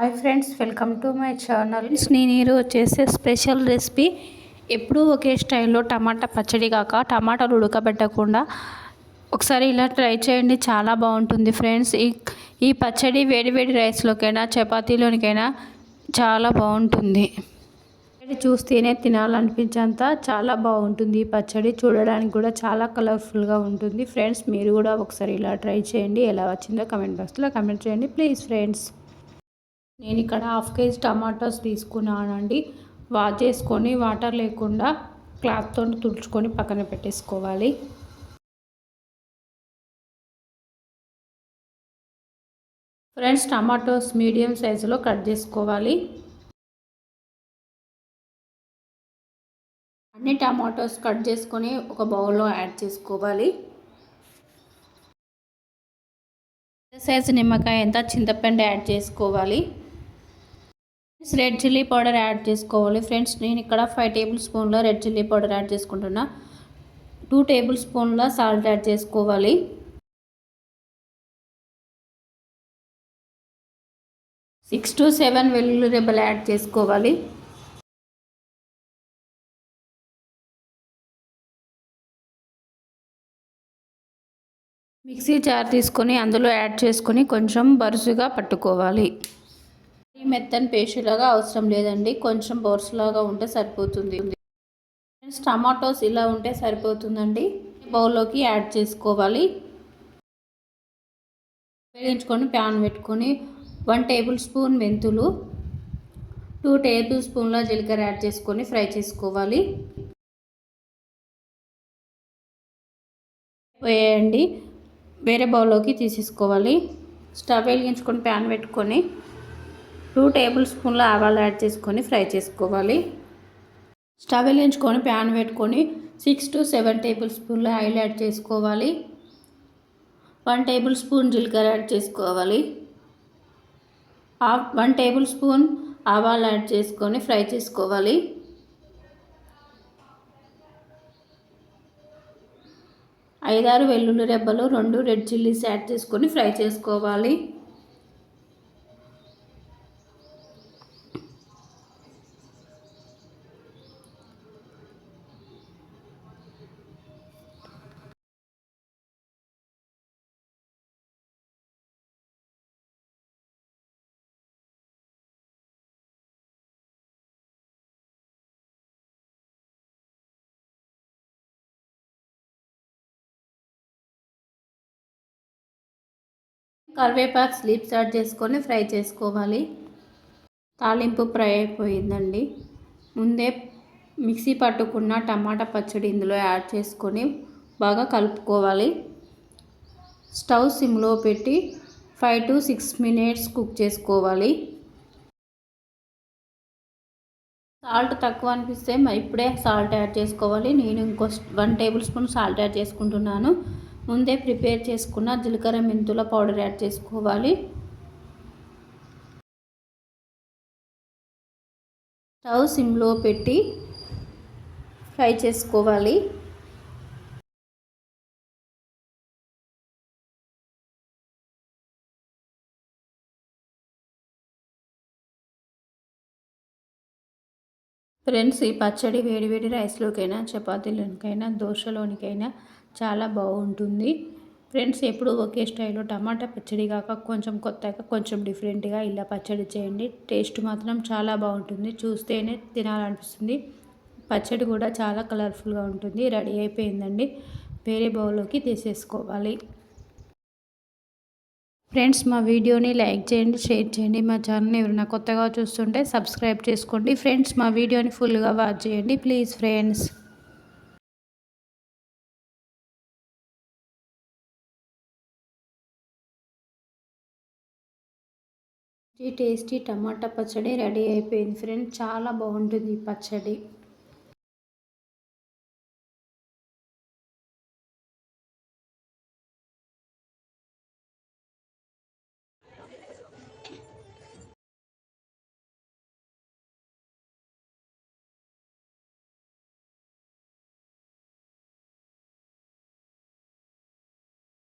Hi friends welcome to my channel నేను ఈరోజు చేసే స్పెషల్ రెసిపీ ఎప్పుడూ ఒకే స్టైల్లో టమాటా పచ్చడి కాక టమాటాలు ఉడకబెట్టకుండా ఒకసారి ఇలా ట్రై చేయండి చాలా బాగుంటుంది ఫ్రెండ్స్ ఈ ఈ పచ్చడి వేడి వేడి రైస్లోకైనా చపాతీలోనికైనా చాలా బాగుంటుంది. చూస్తేనే తినాలనిపించేంత చాలా బాగుంటుంది ఈ పచ్చడి. చూడడానికి కూడా చాలా కలర్ఫుల్గా ఉంటుంది. ఫ్రెండ్స్ మీరు కూడా ఒకసారి ఇలా ట్రై చేయండి. ఎలా వచ్చిందో కమెంట్ బాక్స్లో కమెంట్ చేయండి ప్లీజ్ ఫ్రెండ్స్ నేను ఇక్కడ హాఫ్ కేజీ టమాటోస్ తీసుకున్నానండి. వాష్ చేసుకొని వాటర్ లేకుండా క్లాత్తో తుడుచుకొని పక్కన పెట్టేసుకోవాలి. ఫ్రెండ్స్ టమాటోస్ మీడియం సైజులో కట్ చేసుకోవాలి. అన్ని టమాటోస్ కట్ చేసుకొని ఒక బౌల్లో యాడ్ చేసుకోవాలి. సైజు నిమ్మకాయ ఎంత చింతపండు యాడ్ చేసుకోవాలి. రెడ్ చిల్లీ పౌడర్ యాడ్ చేసుకోవాలి. ఫ్రెండ్స్ నేను ఇక్కడ ఫైవ్ టేబుల్ స్పూన్ల రెడ్ చిల్లీ పౌడర్ యాడ్ చేసుకుంటున్నా. టూ టేబుల్ స్పూన్ల సాల్ట్ యాడ్ చేసుకోవాలి. సిక్స్ టు సెవెన్ వెల్లుల్లి రెబ్బలు యాడ్ చేసుకోవాలి. మిక్సీ జార్ తీసుకొని అందులో యాడ్ చేసుకొని కొంచెం బరుసుగా పట్టుకోవాలి. మెత్తని పేస్టులాగా అవసరం లేదండి. కొంచెం బోర్స్లాగా ఉంటే సరిపోతుంది. టమాటోస్ ఇలా ఉంటే సరిపోతుందండి. బౌల్లోకి యాడ్ చేసుకోవాలి. వేయించుకొని ప్యాన్ పెట్టుకొని వన్ టేబుల్ స్పూన్ మెంతులు టూ టేబుల్ స్పూన్ల జీలకర్ర యాడ్ చేసుకొని ఫ్రై చేసుకోవాలి. వేయండి. వేరే బౌల్లోకి తీసేసుకోవాలి. స్టవ్ వెలిగించుకొని ప్యాన్ పెట్టుకొని టూ టేబుల్ స్పూన్ల ఆవాలు యాడ్ చేసుకొని ఫ్రై చేసుకోవాలి. స్టవ్ వెలించుకొని ప్యాన్ పెట్టుకొని సిక్స్ టు సెవెన్ టేబుల్ స్పూన్ల ఆయిల్ యాడ్ చేసుకోవాలి. వన్ టేబుల్ స్పూన్ జీలకర్ర యాడ్ చేసుకోవాలి. వన్ టేబుల్ స్పూన్ ఆవాలు యాడ్ చేసుకొని ఫ్రై చేసుకోవాలి. ఐదారు వెల్లుల్లి రెబ్బలు రెండు రెడ్ చిల్లీస్ యాడ్ చేసుకొని ఫ్రై చేసుకోవాలి. కరివేపాకు స్లీప్స్ యాడ్ చేసుకొని ఫ్రై చేసుకోవాలి. తాలింపు ఫ్రై అయిపోయిందండి. ముందే మిక్సీ పట్టుకున్న టమాటా పచ్చడి ఇందులో యాడ్ చేసుకొని బాగా కలుపుకోవాలి. స్టవ్ సిమ్లో పెట్టి five to six minutes cook చేసుకోవాలి. సాల్ట్ తక్కువ అనిపిస్తే ఇప్పుడే సాల్ట్ యాడ్ చేసుకోవాలి. నేను ఇంకో one tablespoon salt add చేసుకుంటున్నాను. ముందే ప్రిపేర్ చేసుకున్న జీలకర్ర మెంతుల పౌడర్ యాడ్ చేసుకోవాలి. స్టవ్ సిమ్లో పెట్టి ఫ్రై చేసుకోవాలి. ఫ్రెండ్స్ ఈ పచ్చడి వేడివేడి రైస్లోకైనా చపాతీలోనికైనా దోశలోనికైనా చాలా బాగుంటుంది. ఫ్రెండ్స్ ఎప్పుడు ఒకే స్టైల్లో టమాటా పచ్చడి కాక కొంచెం కొత్తగా కొంచెం డిఫరెంట్గా ఇలా పచ్చడి చేయండి. టేస్ట్ మాత్రం చాలా బాగుంటుంది. చూస్తేనే తినాలనిపిస్తుంది. పచ్చడి కూడా చాలా కలర్ఫుల్గా ఉంటుంది. రెడీ అయిపోయిందండి. వేరే బౌల్లోకి తీసేసుకోవాలి. ఫ్రెండ్స్ మా వీడియోని లైక్ చేయండి షేర్ చేయండి. మా ఛానల్ని ఎవరైనా కొత్తగా చూస్తుంటే సబ్స్క్రైబ్ చేసుకోండి. ఫ్రెండ్స్ మా వీడియోని ఫుల్గా వాచ్ చేయండి. Please friends. టేస్టీ టమాటా పచ్చడి రెడీ అయిపోయింది. ఫ్రెండ్స్ చాలా బాగుంటుంది ఈ పచ్చడి.